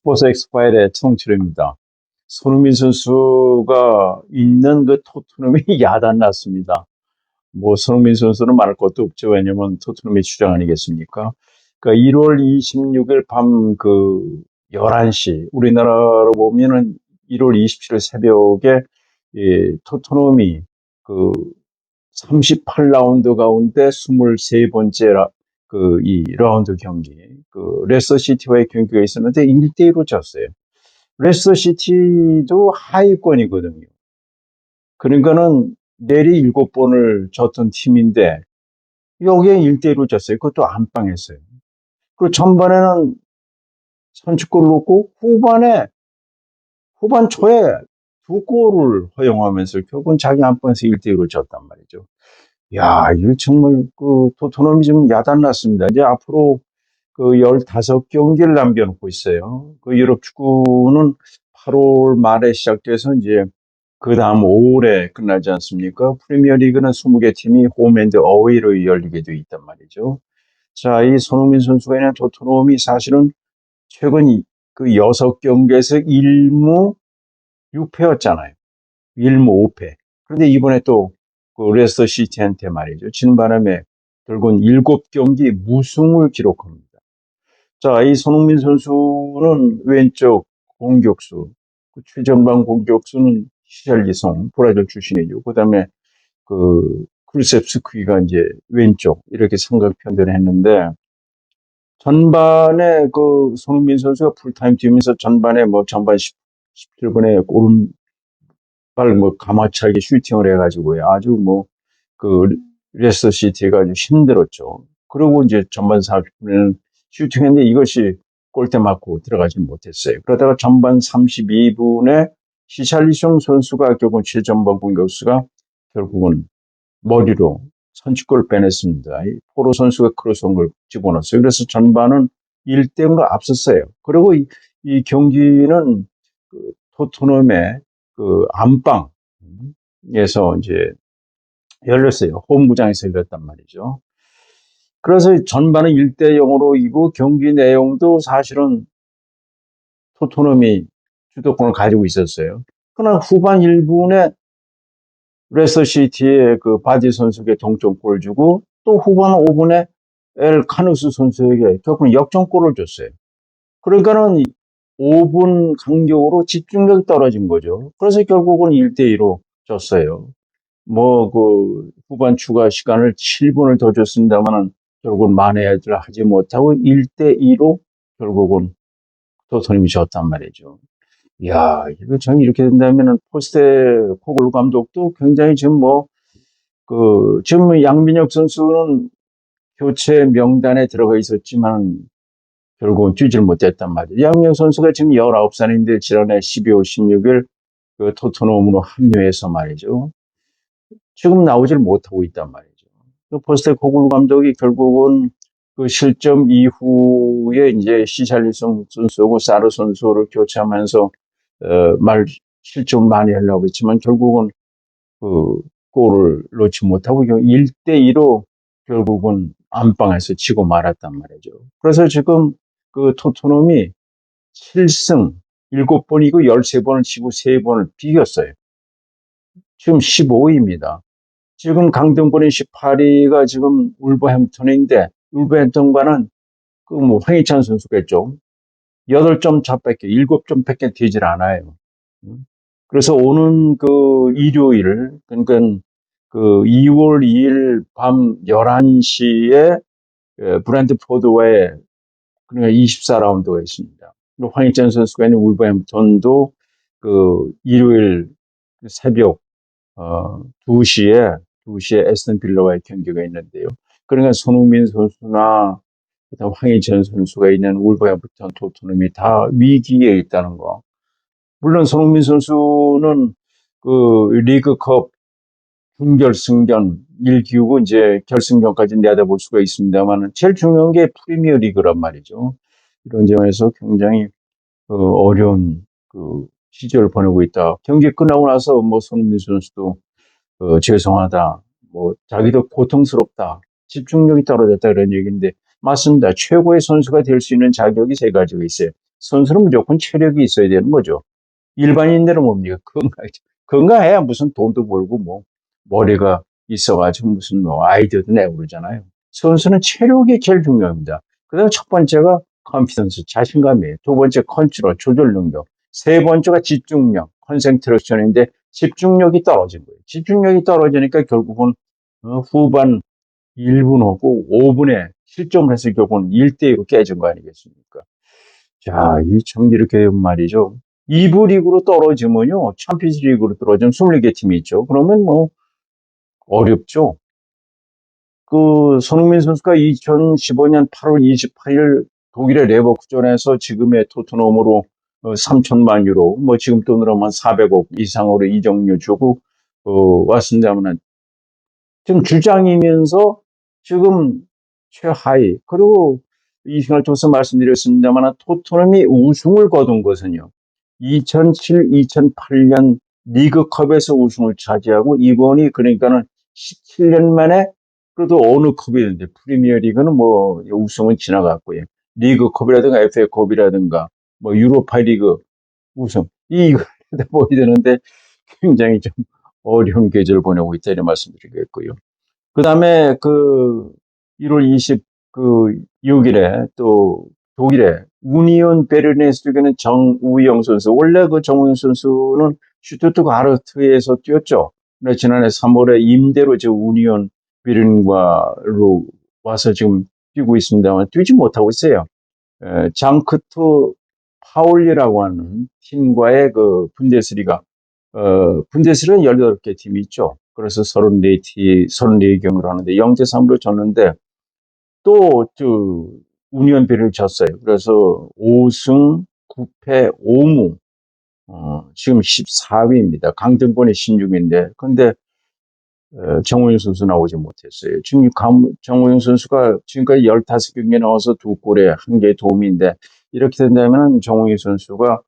스포츠 엑스파일의 청취입니다 손흥민 선수가 있는 그 토트넘이 야단났습니다. 뭐 손흥민 선수는 말할 것도 없죠. 왜냐면 토트넘의 주장 아니겠습니까? 그러니까 1월 26일 밤 그 11시 우리나라로 보면은 1월 27일 새벽에 예, 토트넘이 그 38라운드 가운데 23번째 그이 라운드 경기 그 레스터 시티와의 경기가 있었는데 1대1로 졌어요. 레스터 시티도 하위권이거든요. 그러니까는 내리 7번을 졌던 팀인데 여기에 1대1로 졌어요. 그것도 안방했어요. 그리고 전반에는 선취골을 넣고 후반에 후반 초에 두 골을 허용하면서 결국은 자기 안방에서 1대1로 졌단 말이죠. 야, 이거 정말 그 토트넘이 좀 야단났습니다. 이제 앞으로 그 15경기를 남겨놓고 있어요. 그 유럽 축구는 8월 말에 시작돼서 이제 그 다음 5월에 끝나지 않습니까? 프리미어 리그는 20개 팀이 홈앤드 어웨이로 열리게 돼 있단 말이죠. 자, 이 손흥민 선수가 있는 토트넘이 사실은 최근 이- 그 6경기에서 1무 6패였잖아요. 1무 5패. 그런데 이번에 또 그 레스터 시티한테 말이죠. 지는 바람에 결국은 7경기 무승을 기록합니다. 자, 이 손흥민 선수는 왼쪽 공격수, 그 최전방 공격수는 히샬리송, 브라질 출신이죠. 그 다음에 그 크루셉스키가 이제 왼쪽 이렇게 삼각편대를 했는데 전반에 그 손흥민 선수가 풀타임 팀에서 전반에 뭐 전반 10, 17분에 오른발 뭐 가마차게 슈팅을 해가지고요. 아주 뭐 그 레스터 시티가 아주 힘들었죠. 그리고 이제 전반 40분에는 슈팅했는데 이것이 골대 맞고 들어가지 못했어요. 그러다가 전반 32분에 시샬리숑 선수가 결국 최전방 공격수가 결국은 머리로 선취골을 빼냈습니다. 이 포로 선수가 크로스온 걸 집어넣었어요. 그래서 전반은 1대0으로 앞섰어요. 그리고 이, 이 경기는 그 토트넘의 그 안방에서 이제 열렸어요. 홈구장에서 열렸단 말이죠. 그래서 전반은 1대 0으로 이고 경기 내용도 사실은 토트넘이 주도권을 가지고 있었어요. 그러나 후반 1분에 레스터 시티의 그 바디 선수에게 동점골을 주고 또 후반 5분에 엘 카누스 선수에게 결국은 역전골을 줬어요. 그러니까는 5분 간격으로 집중력이 떨어진 거죠. 그래서 결국은 1대2로 졌어요. 뭐 그 후반 추가 시간을 7분을 더 줬습니다만은 결국은 만회를 하지 못하고 1대2로 결국은 토트넘이 졌단 말이죠. 이야, 이거 참 이렇게 된다면은 포스테 코글 감독도 굉장히 지금 뭐, 그, 지금 양민혁 선수는 교체 명단에 들어가 있었지만 결국은 뛰질 못했단 말이에요. 양민혁 선수가 지금 19살인데 지난해 12월 16일 그 토트넘으로 합류해서 말이죠. 지금 나오질 못하고 있단 말이죠. 그 포스테 코글 감독이 결국은 그 실점 이후에 이제 시샬리송 선수하고 사르 선수를 교체하면서 어, 말 실점 많이 하려고 했지만 결국은 그 골을 넣지 못하고 1대2로 결국은 안방에서 치고 말았단 말이죠. 그래서 지금 그 토트넘이 7승 7번이고 13번을 치고 3번을 비겼어요. 지금 15위입니다. 지금 강등권인 18위가 지금 울버햄튼인데 울버햄튼과는 그뭐 황희찬 선수겠죠. 8점 차밖에 7점 밖에 되질 않아요. 음. 그래서 오는 그 일요일 그러니까 그 2월 2일 밤 11시에 예, 브랜드포드와의 그러니까 24라운드가 있습니다. 황희찬 선수가 있는 울버햄턴도 그 일요일 새벽 어, 2시에 2시에 에스턴 빌러와의 경기가 있는데요. 그러니까 손흥민 선수나 황희찬 선수가 있는 울버햄프턴 토트넘이 다 위기에 있다는 거. 물론 손흥민 선수는 그 리그컵 준결승전 1기우고 이제 결승전까지 내다볼 수가 있습니다만 제일 중요한 게 프리미어 리그란 말이죠. 이런 점에서 굉장히 어, 어려운 그 시절을 보내고 있다. 경기 끝나고 나서 뭐 손흥민 선수도 어, 죄송하다. 뭐 자기도 고통스럽다. 집중력이 떨어졌다 그런 얘기인데 맞습니다. 최고의 선수가 될 수 있는 자격이 세 가지가 있어요. 선수는 무조건 체력이 있어야 되는 거죠. 일반인들은 뭡니까? 건강, 건강해야 무슨 돈도 벌고 뭐 머리가 있어가지고 무슨 뭐 아이디어도 내고 그러잖아요. 선수는 체력이 제일 중요합니다. 그다음 첫 번째가 컨피던스, 자신감이에요. 두 번째 컨트롤, 조절 능력. 세 번째가 집중력, 컨센트레이션인데 집중력이 떨어진 거예요. 집중력이 떨어지니까 결국은 어, 후반 1분 하고 5분에 실점을 해서 결국은 1대2로 깨진 거 아니겠습니까? 자, 이 참 이렇게 말이죠. 2부 리그로 떨어지면요. 챔피언스 리그로 떨어지면 24개 팀이 있죠. 그러면 뭐 어렵죠. 그 손흥민 선수가 2015년 8월 28일 독일의 레버쿠전에서 지금의 토트넘으로 3천만 유로, 뭐 지금 돈으로 한 400억 이상으로 이적료 주고 어, 왔습니다만 지금 주장이면서 지금 최하위 그리고 이 시간을 통해서 말씀드렸습니다만 토트넘이 우승을 거둔 것은요. 2007, 2008년 리그컵에서 우승을 차지하고 이번이 그러니까는 17년 만에 그래도 어느 컵이는데 프리미어리그는 뭐 우승은 지나갔고요. 리그컵이라든가 FA컵이라든가 뭐 유로파리그 우승 이거 보야 되는데 굉장히 좀 어려운 계절을 보내고 있다 이런 말씀드리겠고요. 그 다음에 그 1월 26일에 또 독일의 우니온 베르네스 쪽에는 정우영 선수 원래 그 정우영 선수는 슈투트가르트에서 뛰었죠. 근데 지난해 3월에 임대로 저 우니온 베른과로 와서 지금 뛰고 있습니다만 뛰지 못하고 있어요. 에, 장크트 파울리라고 하는 팀과의 그 분데스리가 어, 분데스리는 18개 팀이 있죠. 그래서 34티, 34경을 하는데 0대 3으로 졌는데 또, 그, 우니언비를 졌어요. 그래서 5승 9패 5무, 어, 지금 14위입니다. 강등권이 16위인데, 근데, 어, 정우영 선수 나오지 못했어요. 지금 강, 정우영 선수가 지금까지 15경기에 나와서 두 골에 한 개의 도움인데, 이렇게 된다면 정우영 선수가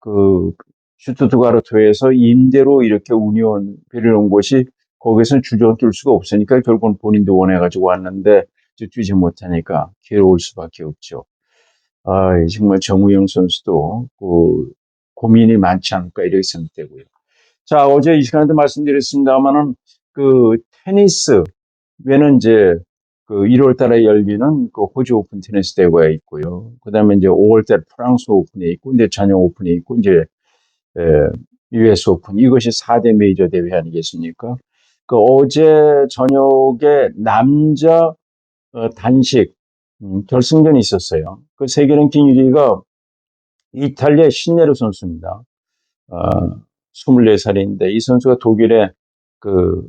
그 슈투트가르트에서 임대로 이렇게 우니온 비를 온 곳이 거기서는 주저앉을 수가 없으니까 결국은 본인도 원해가지고 왔는데 뛰지 못하니까 괴로울 수밖에 없죠. 아, 정말 정우영 선수도 그 고민이 많지 않을까 이렇게 생각되고요. 자, 어제 이 시간에도 말씀드렸습니다만은 그 테니스 외는 이제 그 1월 달에 열리는 그 호주 오픈 테니스 대회가 있고요. 그 다음에 이제 5월 달 프랑스 오픈에 있고, 이제 전용 오픈에 있고, 이제 에, US 오픈 이것이 4대 메이저 대회 아니겠습니까? 그 어제 저녁에 남자 어, 단식 음, 결승전이 있었어요. 그 세계 랭킹 1위가 이탈리아 신네르 선수입니다. 어, 24살인데 이 선수가 독일의 그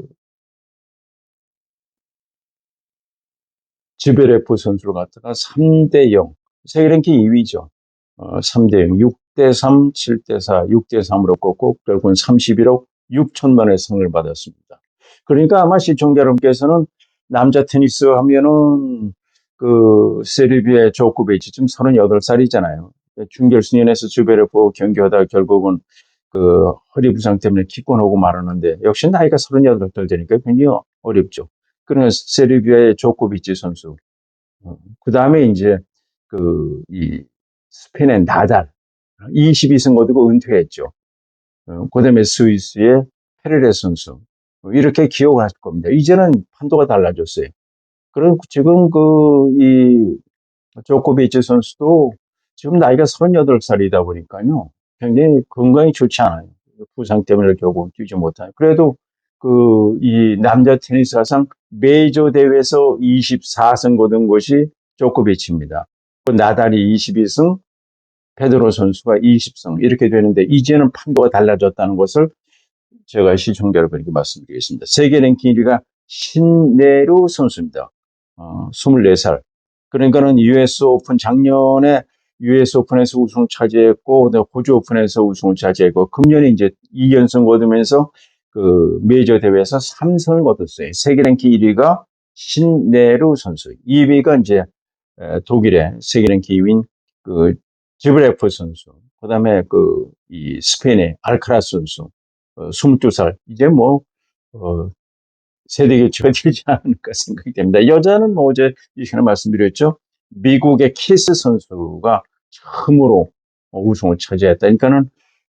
지베레프 선수를 갖다가 3대 0 세계 랭킹 2위죠. 어, 3대 0, 6대 3, 7대 4, 6대 3으로 꺾고 결국은 31억 6천만의 상을 받았습니다. 그러니까 아마 시청자 여러분께서는 남자 테니스 하면은 그 세르비아의 조코비치 지금 38살이잖아요. 중결승연에서 주베르프 경기하다가 결국은 그 허리 부상 때문에 기권하고 말하는데 역시 나이가 38살 되니까 굉장히 어렵죠. 그러나 세르비아의 조코비치 선수. 그 다음에 이제 그 이 스페인의 나달 22승 거두고 은퇴했죠. 어, 그 다음에 스위스의 페레레 선수. 이렇게 기억을 하실 겁니다. 이제는 판도가 달라졌어요. 그리고 지금 그, 이, 조코비치 선수도 지금 나이가 38살이다 보니까요. 굉장히 건강이 좋지 않아요. 부상 때문에 결국 뛰지 못하요 그래도 그, 이 남자 테니스 사상 메이저 대회에서 24승 거둔 것이 조코비치입니다. 그 나달이 22승, 페드로 선수가 20승 이렇게 되는데 이제는 판도가 달라졌다는 것을 제가 시청자 여러분에게 말씀드리겠습니다. 세계 랭킹 1위가 신내루 선수입니다. 어, 24살. 그러니까는 US 오픈 작년에 US 오픈에서 우승을 차지했고 호주 오픈에서 우승을 차지했고 금년에 이제 2연승 거두면서 그 메이저 대회에서 3승을 거뒀어요. 세계 랭킹 1위가 신내루 선수, 2위가 이제 독일의 세계 랭킹 2위인 그 지브레프 선수, 그 다음에 그 이 스페인의 알카라스 선수, 어, 22살. 이제 뭐, 어, 세대 교체가 되지 않을까 생각이 됩니다. 여자는 뭐 어제 이 시간에 말씀드렸죠. 미국의 키스 선수가 처음으로 어, 우승을 차지했다. 그러니까는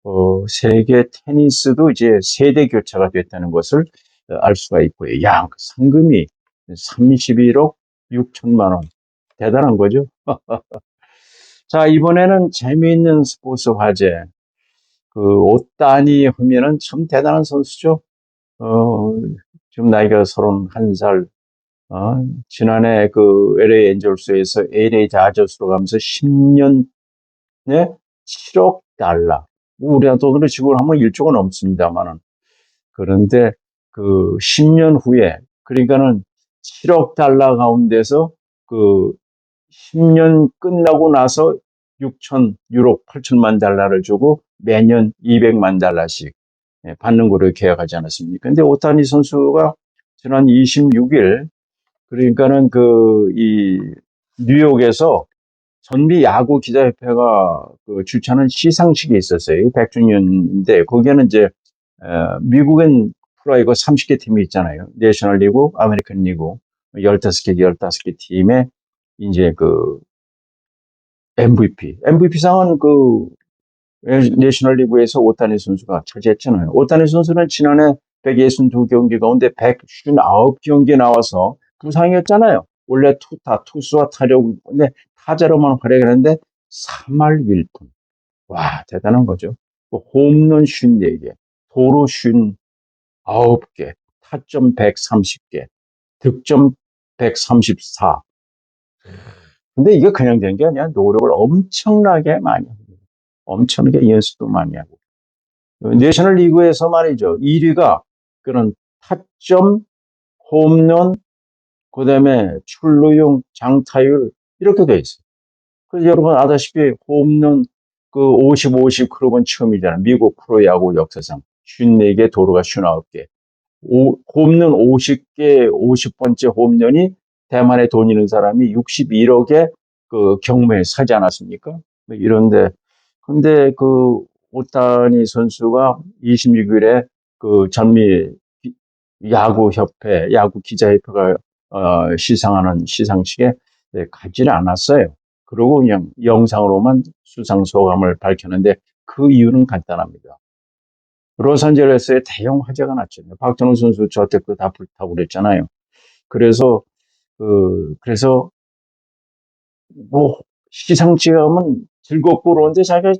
어, 세계 테니스도 이제 세대 교체가 됐다는 것을 어, 알 수가 있고요. 야, 그 상금이 31억 6천만 원. 대단한 거죠. 자, 이번에는 재미있는 스포츠 화제. 그, 오따니 하면은 참 대단한 선수죠. 어, 지금 나이가 31살. 어, 지난해 그 LA 엔젤스에서 LA 다저스로 가면서 10년에 7억 달러. 뭐 우리나라 돈으로 지금 하면 1조가 넘습니다만은. 그런데 그 10년 후에, 그러니까는 7억 달러 가운데서 그 10년 끝나고 나서 6천 유로 8천만 달러를 주고 매년 200만 달러씩 예, 받는 거로 계약하지 않았습니까? 근데 오타니 선수가 지난 26일 그러니까는 그 이 뉴욕에서 전미 야구 기자협회가 그 주최하는 시상식이 있었어요. 100주년인데 거기에는 이제 어, 미국엔 프로야구 30개 팀이 있잖아요. 내셔널 리그, 아메리칸 리그 15개, 15개 팀에 이제 그 MVP. MVP상은 그 내셔널 리그에서 오타니 선수가 차지했잖아요. 오타니 선수는 지난해 162경기 가운데 159경기 나와서 부상이었잖아요. 원래 투타, 투수와 타력, 근데 타자로만 활약했는데 3할 1푼. 와, 대단한 거죠. 또 홈런 54개, 도루 59개, 타점 130개, 득점 134. 근데 이게 그냥 된 게 아니야. 노력을 엄청나게 많이 합니다. 엄청나게 연습도 많이 하고. 내셔널 리그에서 말이죠. 1위가 그런 타점, 홈런, 그 다음에 출루용, 장타율, 이렇게 돼 있어요. 그래서 여러분 아다시피 홈런 그 50, 50 그룹은 처음이잖아요. 미국 프로야구 역사상. 54개, 도루가 59개. 오, 홈런 50개, 50번째 홈런이 대만에 돈 있는 사람이 61억에 그 경매에 사지 않았습니까? 뭐 이런데, 근데 그 오타니 선수가 26일에 그 전미 야구협회, 야구 기자협회가 어, 시상하는 시상식에 네, 가지를 않았어요. 그러고 그냥 영상으로만 수상 소감을 밝혔는데 그 이유는 간단합니다. 로스앤젤레스에 대형 화재가 났죠. 박정우 선수 저때 그다 불타고 그랬잖아요. 그래서 그 그래서 뭐 시상식 하면 즐겁고 그러는데 자기가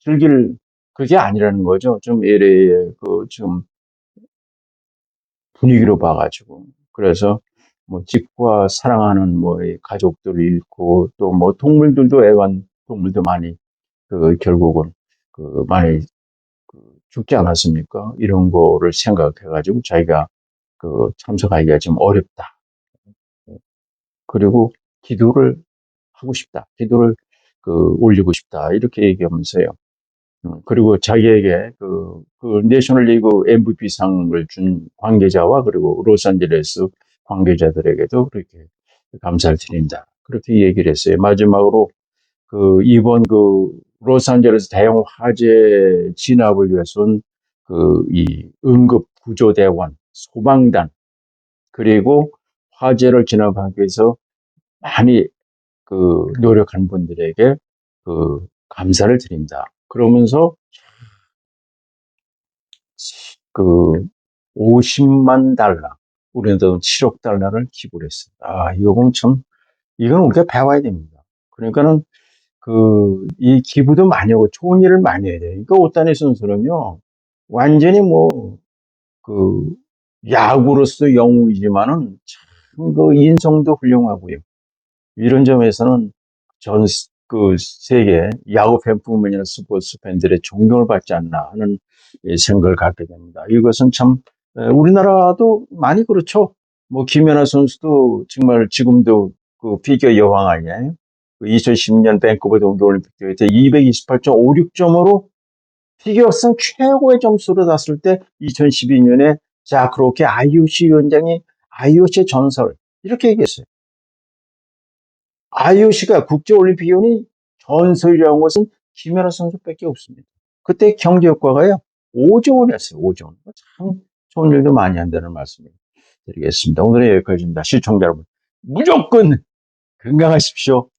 즐길 그게 아니라는 거죠. 좀 LA의 그좀 분위기로 봐가지고 그래서 뭐 집과 사랑하는 뭐이 가족들을 잃고 또 뭐 동물들도 애완 동물도 많이 그 결국은 그 많이 그 죽지 않았습니까? 이런 거를 생각해가지고 자기가 그 참석하기가 좀 어렵다. 그리고 기도를 하고 싶다. 기도를 그 올리고 싶다. 이렇게 얘기하면서요. 음, 그리고 자기에게 그, 그 내셔널 리그 MVP상을 준 관계자와 그리고 로스앤젤레스 관계자들에게도 그렇게 감사를 드린다. 그렇게 얘기를 했어요. 마지막으로 그 이번 그 로스앤젤레스 대형 화재 진압을 위해서는 그이 응급 구조대원, 소방단 그리고 화재를 진압하기 위해서 많이 그 노력한 분들에게 그 감사를 드린다. 그러면서 그 50만 달러, 우리는 7억 달러를 기부를 했습니다. 아, 보면 참, 이건 우리가 배워야 됩니다. 그러니까는 그, 이 기부도 많이 하고 좋은 일을 많이 해야 돼요. 그러니까 오타니 선수는요, 완전히 뭐, 그, 야구로서 영웅이지만은 참 그 인성도 훌륭하고요. 이런 점에서는 전 그 세계 야구 팬뿐만 아니라 스포츠 팬들의 존경을 받지 않나 하는 생각을 갖게 됩니다. 이것은 참 에, 우리나라도 많이 그렇죠. 뭐 김연아 선수도 정말 지금도 그 피겨 여왕 아니에요? 그 2010년 밴쿠버 동계올림픽 대회 때 228.56점으로 피겨성 최고의 점수를 땄을 때 2012년에 자 그렇게 IOC 위원장이 IOC 전설 이렇게 얘기했어요. IOC가 국제올림픽위원회 전설이라는 것은 김연아 선수밖에 없습니다. 그때 경제 효과가요 5조 원이었어요. 5조 원. 참 일도 많이 한다는 말씀을 드리겠습니다. 오늘은 여기까지입니다. 시청자 여러분 무조건 건강하십시오.